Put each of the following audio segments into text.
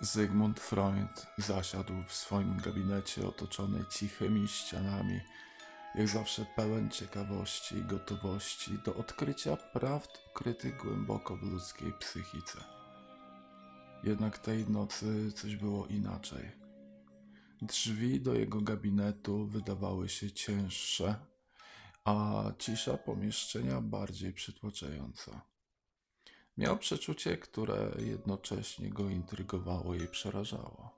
Zygmunt Freud zasiadł w swoim gabinecie otoczony cichymi ścianami, jak zawsze pełen ciekawości i gotowości do odkrycia prawd ukrytych głęboko w ludzkiej psychice. Jednak tej nocy coś było inaczej. Drzwi do jego gabinetu wydawały się cięższe, a cisza pomieszczenia bardziej przytłaczająca. Miał przeczucie, które jednocześnie go intrygowało i przerażało.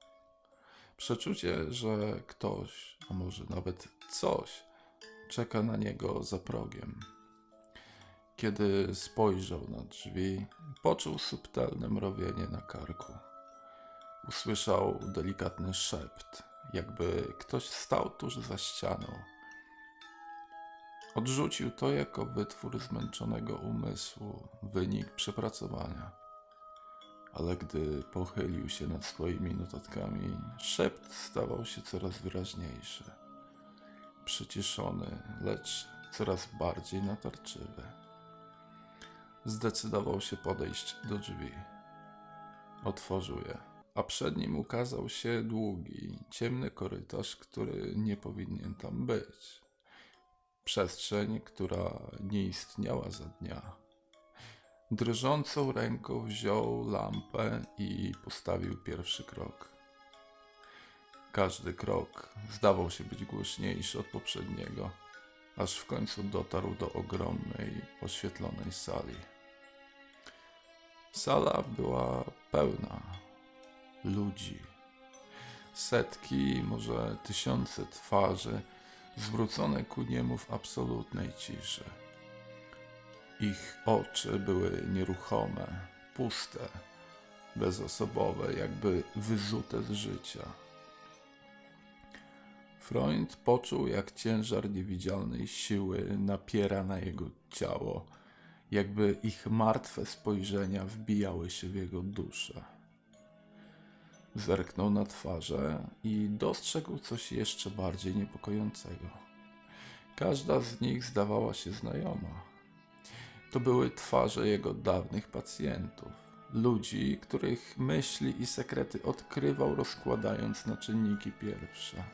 Przeczucie, że ktoś, a może nawet coś, czeka na niego za progiem. Kiedy spojrzał na drzwi, poczuł subtelne mrowienie na karku. Usłyszał delikatny szept, jakby ktoś stał tuż za ścianą. Odrzucił to jako wytwór zmęczonego umysłu, wynik przepracowania. Ale gdy pochylił się nad swoimi notatkami, szept stawał się coraz wyraźniejszy. Przyciszony, lecz coraz bardziej natarczywy. Zdecydował się podejść do drzwi. Otworzył je, a przed nim ukazał się długi, ciemny korytarz, który nie powinien tam być przestrzeń, która nie istniała za dnia. Drżącą ręką wziął lampę i postawił pierwszy krok. Każdy krok zdawał się być głośniejszy od poprzedniego, aż w końcu dotarł do ogromnej, oświetlonej sali. Sala była pełna ludzi. Setki, może tysiące twarzy zwrócone ku niemu w absolutnej ciszy. Ich oczy były nieruchome, puste, bezosobowe, jakby wyzute z życia. Freund poczuł, jak ciężar niewidzialnej siły napiera na jego ciało, jakby ich martwe spojrzenia wbijały się w jego duszę. Zerknął na twarze i dostrzegł coś jeszcze bardziej niepokojącego. Każda z nich zdawała się znajoma. To były twarze jego dawnych pacjentów, ludzi, których myśli i sekrety odkrywał, rozkładając na czynniki pierwsze.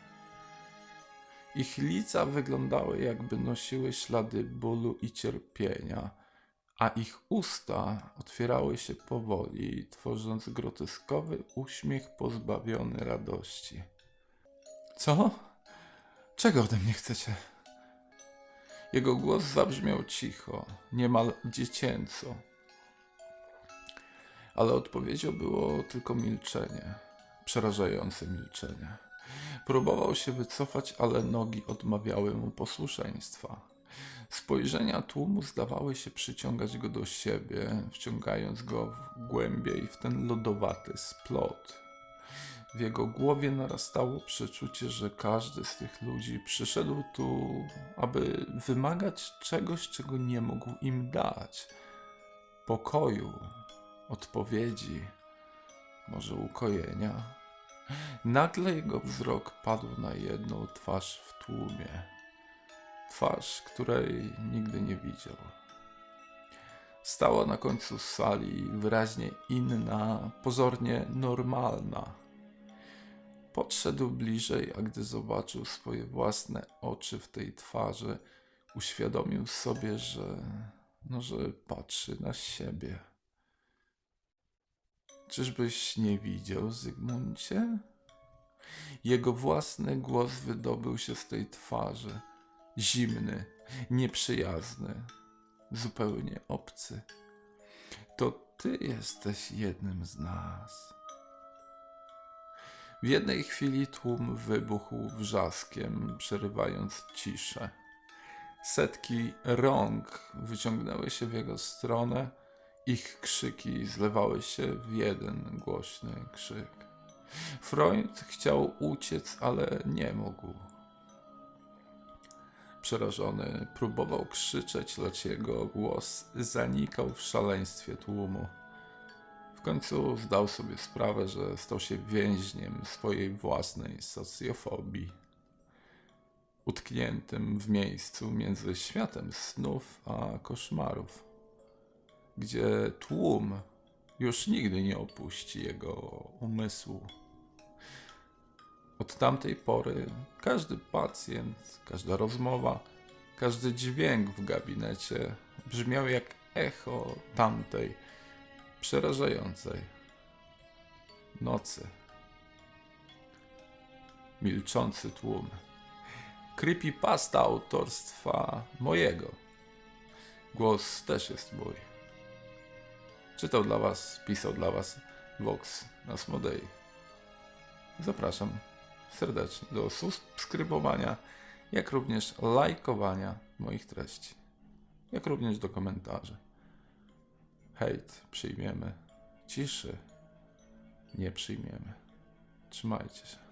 Ich lica wyglądały, jakby nosiły ślady bólu i cierpienia a ich usta otwierały się powoli, tworząc groteskowy uśmiech pozbawiony radości. Co? Czego ode mnie chcecie? Jego głos zabrzmiał cicho, niemal dziecięco. Ale odpowiedzią było tylko milczenie, przerażające milczenie. Próbował się wycofać, ale nogi odmawiały mu posłuszeństwa. Spojrzenia tłumu zdawały się przyciągać go do siebie, wciągając go w głębiej w ten lodowaty splot. W jego głowie narastało przeczucie, że każdy z tych ludzi przyszedł tu, aby wymagać czegoś, czego nie mógł im dać pokoju, odpowiedzi, może ukojenia. Nagle jego wzrok padł na jedną twarz w tłumie twarz, której nigdy nie widział. Stała na końcu sali, wyraźnie inna, pozornie normalna. Podszedł bliżej, a gdy zobaczył swoje własne oczy w tej twarzy, uświadomił sobie, że, no, że patrzy na siebie. Czyżbyś nie widział, Zygmuncie? Jego własny głos wydobył się z tej twarzy zimny, nieprzyjazny, zupełnie obcy. To ty jesteś jednym z nas. W jednej chwili tłum wybuchł wrzaskiem, przerywając ciszę. Setki rąk wyciągnęły się w jego stronę, ich krzyki zlewały się w jeden głośny krzyk. Freud chciał uciec, ale nie mógł. Przerażony próbował krzyczeć, lecz jego głos zanikał w szaleństwie tłumu. W końcu zdał sobie sprawę, że stał się więźniem swojej własnej socjofobii. Utkniętym w miejscu między światem snów a koszmarów, gdzie tłum już nigdy nie opuści jego umysłu. Od tamtej pory każdy pacjent, każda rozmowa, każdy dźwięk w gabinecie brzmiał jak echo tamtej przerażającej nocy. Milczący tłum. Creepypasta autorstwa mojego. Głos też jest mój. Czytał dla Was, pisał dla Was Vox Asmodei. Zapraszam serdecznie do subskrybowania, jak również lajkowania moich treści, jak również do komentarzy. Hejt przyjmiemy, ciszy nie przyjmiemy. Trzymajcie się.